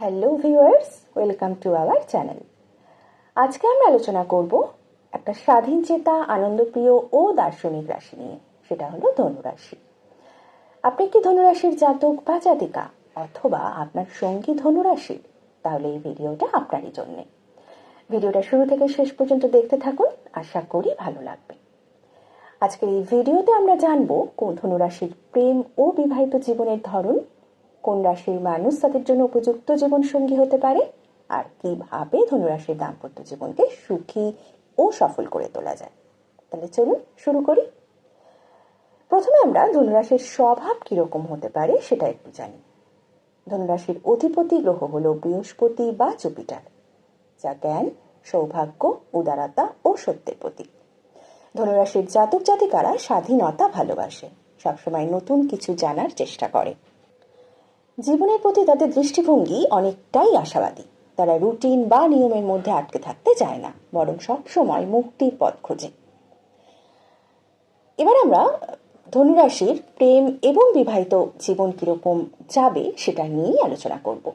Hello viewers welcome to our channel আজকে আমরা আলোচনা করব একটা স্বাধীন চেতা, আনন্দপ্রিয় ও দার্শনিক রাশি নিয়ে, সেটা হলো ধনুরাশি। আপনি কি ধনুরাশির জাতক বা জাতিকা অথবা আপনার সঙ্গী ধনুরাশির তাহলে এই ভিডিওটা আপনারই জন্যে। ভিডিওটা শুরু থেকে শেষ পর্যন্ত দেখতে থাকুন, আশা করি ভালো লাগবে। আজকের এই ভিডিওতে আমরা জানব কোন ধনুরাশির প্রেম ও বিবাহিত জীবনের ধরন কোন রাশির মানুষ তাদের জন্য উপযুক্ত জীবন সঙ্গী হতে পারে? আর কীভাবে ধনুরাশির দাম্পত্য জীবনকে সুখী ও সফল করে তোলা যায়? তাহলে চলুন শুরু করি। প্রথমে আমরা ধনুরাশির স্বভাব কীরকম হতে পারে সেটা একটু জানি। ধনুরাশির অধিপতি গ্রহ হল বৃহস্পতি বা জুপিটার, যা জ্ঞান, সৌভাগ্য, উদারতা ও সত্যের প্রতীক। ধনুরাশির জাতক জাতিকারা স্বাধীনতা ভালোবাসে, সবসময় নতুন কিছু জানার চেষ্টা করে। জীবনের প্রতি তাদের দৃষ্টিভঙ্গি অনেকটাই আশাবাদী। তারা রুটিন বা নিয়মের মধ্যে আটকে থাকতে চায় না, বরং সবসময় মুক্তির পথ খোঁজে। এবার আমরা ধনুরাশির প্রেম এবং বিবাহিত জীবন কীরকম যাবে সেটা নিয়েই আলোচনা করব।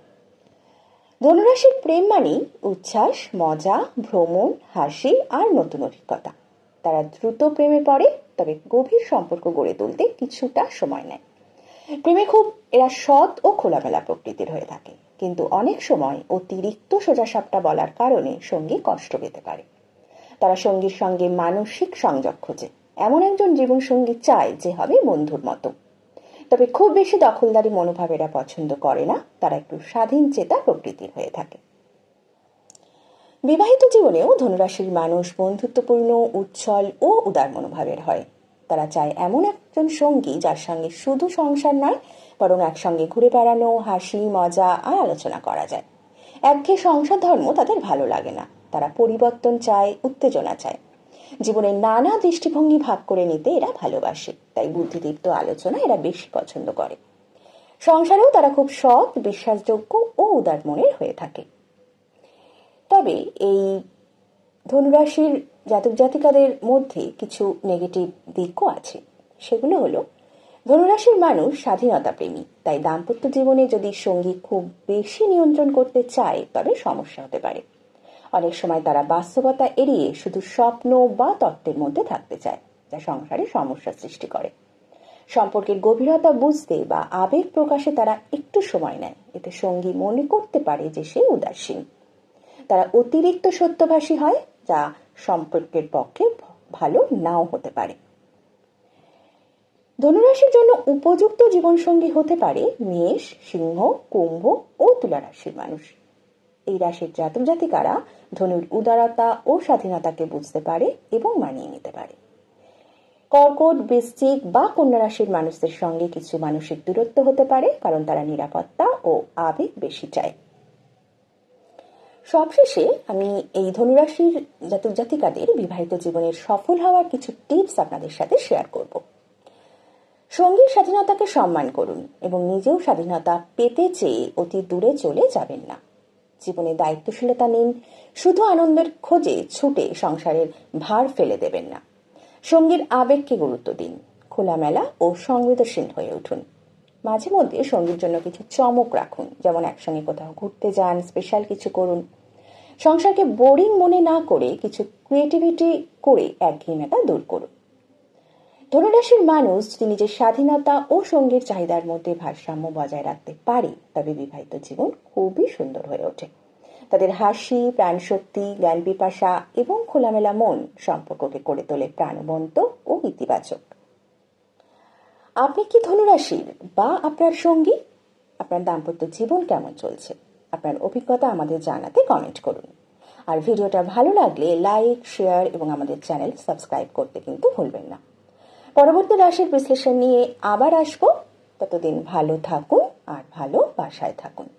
ধনুরাশির প্রেম মানেই উচ্ছ্বাস, মজা, ভ্রমণ, হাসি আর নতুন অভিজ্ঞতা। তারা দ্রুত প্রেমে পড়ে, তবে গভীর সম্পর্ক গড়ে তুলতে কিছুটা সময় নেয়। প্রেমে খুব এরা সৎ ও খোলামেলা প্রকৃতির হয়ে থাকে। কিন্তু অনেক সময় অতিরিক্ত সোজাসাপটা বলার কারণে সঙ্গী কষ্ট পেতে পারে। তারা সঙ্গীর সঙ্গে মানসিক সংযোগ খোঁজে। এমন একজন জীবন সঙ্গী চায় যে হবে বন্ধুর মতো। তবে খুব বেশি দখলদারি মনোভাব এরা পছন্দ করে না। তারা একটু স্বাধীন চেতা প্রকৃতির হয়ে থাকে। বিবাহিত জীবনেও ধনুরাশির মানুষ বন্ধুত্বপূর্ণ, উচ্ছল ও উদার মনোভাবের হয়। তারা চায় এমন একজন সঙ্গী যার সঙ্গে শুধু সংসার নয়, বরং একসঙ্গে ঘুরে বেড়ানো, হাসি, মজা আর আলোচনা করা যায়। একঘেয়ে সংসার ধর্ম তাদের ভালো লাগে না। তারা পরিবর্তন চায়, উত্তেজনা চায়। জীবনের নানা দৃষ্টিভঙ্গি ভাগ করে নিতে এরা ভালোবাসে, তাই বুদ্ধিদীপ্ত আলোচনা এরা বেশি পছন্দ করে। সংসারেও তারা খুব সৎ, বিশ্বাসযোগ্য ও উদার মনের হয়ে থাকে। তবে এই ধনুরাশির জাতক জাতিকাদের মধ্যে কিছু নেগেটিভ দিকও আছে। সেগুলো হলো, ধনুরাশির মানুষ স্বাধীনতা প্রেমী, তাই দাম্পত্য জীবনে যদি সঙ্গী খুব বেশি নিয়ন্ত্রণ করতে চায়, তবে সমস্যা হতে পারে। অনেক সময় তারা বাস্তবতা এড়িয়ে শুধু স্বপ্ন বা তত্ত্বের মধ্যে থাকতে চায়, যা সংসারে সমস্যা সৃষ্টি করে। সম্পর্কের গভীরতা বুঝতে বা আবেগ প্রকাশে তারা একটু সময় নেয়। এতে সঙ্গী মনে করতে পারে যে সে উদাসীন। তারা অতিরিক্ত সত্যভাষী হয় যা সম্পর্কের পক্ষে ভালো নাও হতে পারে। ধনুরাশির জন্য উপযুক্ত জীবনসঙ্গী হতে পারে মেষ, সিংহ, কুম্ভ ও তুলা রাশির মানুষ। এই রাশির জাতক জাতিকারা ধনুর উদারতা ও স্বাধীনতাকে বুঝতে পারে এবং মানিয়ে নিতে পারে। কর্কট, বৃশ্চিক বা কন্যা রাশির মানুষদের সঙ্গে কিছু মানসিক দূরত্ব হতে পারে, কারণ তারা নিরাপত্তা ও আবেগ বেশি চায়। সবশেষে আমি এই ধনুরাশির জাতক জাতিকাদের বিবাহিত জীবনের সফল হওয়ার কিছু টিপস আপনাদের সাথে শেয়ার করব। সঙ্গীর স্বাধীনতাকে সম্মান করুন এবং নিজেও স্বাধীনতা পেতে চেয়ে অতি দূরে চলে যাবেন না। জীবনে দায়িত্বশীলতা নিন, শুধু আনন্দের খোঁজে ছুটে সংসারের ভার ফেলে দেবেন না। সঙ্গীর আবেগকে গুরুত্ব দিন, খোলামেলা ও সংবেদনশীল হয়ে উঠুন। মাঝে মধ্যে সঙ্গীর জন্য কিছু চমক রাখুন, যেমন একসঙ্গে কোথাও ঘুরতে যান স্পেশাল কিছু করুন। সংসারকে বোরিং মনে না করে কিছু ক্রিয়েটিভিটি করে একঘেয়েমেটা দূর করুন। ধনুরাশির মানুষ যদি নিজের স্বাধীনতা ও সঙ্গীর চাহিদার মধ্যে ভারসাম্য বজায় রাখতে পারে, তবে বিবাহিত জীবন খুবই সুন্দর হয়ে ওঠে। তাদের হাসি, প্রাণশক্তি জ্ঞান পিপাসা এবং খোলামেলা মন সম্পর্ককে করে তোলে প্রাণবন্ত ও ইতিবাচক। আপনি কি ধনুরাশির? বা আপনার সঙ্গী? আপনার দাম্পত্য জীবন কেমন চলছে? আপনার অভিজ্ঞতা আমাদের জানাতে কমেন্ট করুন। আর ভিডিওটা ভালো লাগলে লাইক শেয়ার এবং আমাদের চ্যানেল সাবস্ক্রাইব করতে কিন্তু ভুলবেন না। পরবর্তী রাশির বিশ্লেষণ নিয়ে আবার আসব। ততদিন ভালো থাকুন আর ভালো বাসায় থাকুন।